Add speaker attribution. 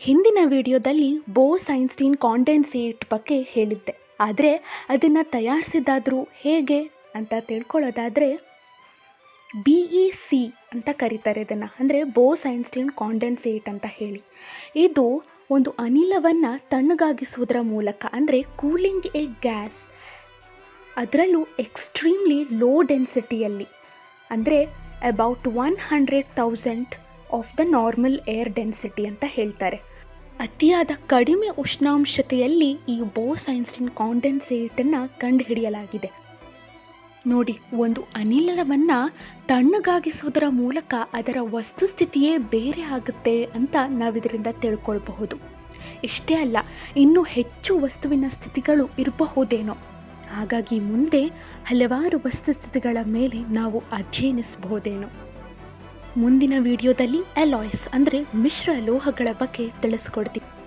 Speaker 1: ಹಿಂದಿನ ವಿಡಿಯೋದಲ್ಲಿ ಬೋ ಸೈನ್ಸ್ಟೀನ್ ಕಾಂಡೆನ್ಸೇಟ್ ಬಗ್ಗೆ ಹೇಳಿದ್ದೆ. ಆದರೆ ಅದನ್ನು ತಯಾರಿಸಿದಾದರೂ ಹೇಗೆ ಅಂತ ತಿಳ್ಕೊಳ್ಳೋದಾದರೆ ಬಿ ಇ ಸಿ ಅಂತ ಕರೀತಾರೆ ಇದನ್ನು. ಅಂದರೆ ಬೋ ಸೈನ್ಸ್ಟೀನ್ ಕಾಂಡೆನ್ಸೇಟ್ ಅಂತ ಹೇಳಿ. ಇದು ಒಂದು ಅನಿಲವನ್ನು ತಣ್ಣಗಾಗಿಸುವುದರ ಮೂಲಕ, ಅಂದರೆ ಕೂಲಿಂಗ್ ಎ ಗ್ಯಾಸ್ ಅದರಲ್ಲೂ ಎಕ್ಸ್ಟ್ರೀಮ್ಲಿ ಲೋ ಡೆನ್ಸಿಟಿಯಲ್ಲಿ ಅಂದರೆ about one hundred thousand of the normal air density ಅಂತ ಹೇಳ್ತಾರೆ. ಅತಿಯಾದ ಕಡಿಮೆ ಉಷ್ಣಾಂಶತೆಯಲ್ಲಿ ಈ ಬೋಸ್ ಐನ್ಸ್ಟೈನ್ ಕಾಂಡೆನ್ಸೇಟನ್ನು ಕಂಡುಹಿಡಿಯಲಾಗಿದೆ. ನೋಡಿ, ಒಂದು ಅನಿಲವನ್ನು ತಣ್ಣಗಾಗಿಸುವುದರ ಮೂಲಕ ಅದರ ವಸ್ತುಸ್ಥಿತಿಯೇ ಬೇರೆ ಆಗುತ್ತೆ ಅಂತ ನಾವಿದರಿಂದ ತಿಳ್ಕೊಳ್ಬಹುದು. ಇಷ್ಟೇ ಅಲ್ಲ, ಇನ್ನೂ ಹೆಚ್ಚು ವಸ್ತುವಿನ ಸ್ಥಿತಿಗಳು ಇರಬಹುದೇನೋ. ಹಾಗಾಗಿ ಮುಂದೆ ಹಲವಾರು ವಸ್ತುಸ್ಥಿತಿಗಳ ಮೇಲೆ ನಾವು ಅಧ್ಯಯನಿಸಬಹುದೇನೋ. ಮುಂದಿನ ವಿಡಿಯೋದಲ್ಲಿ ಅಲಾಯ್ಸ್ ಅಂದರೆ ಮಿಶ್ರ ಲೋಹಗಳ ಬಗ್ಗೆ ತಿಳಿಸ್ಕೊಡ್ತೀವಿ.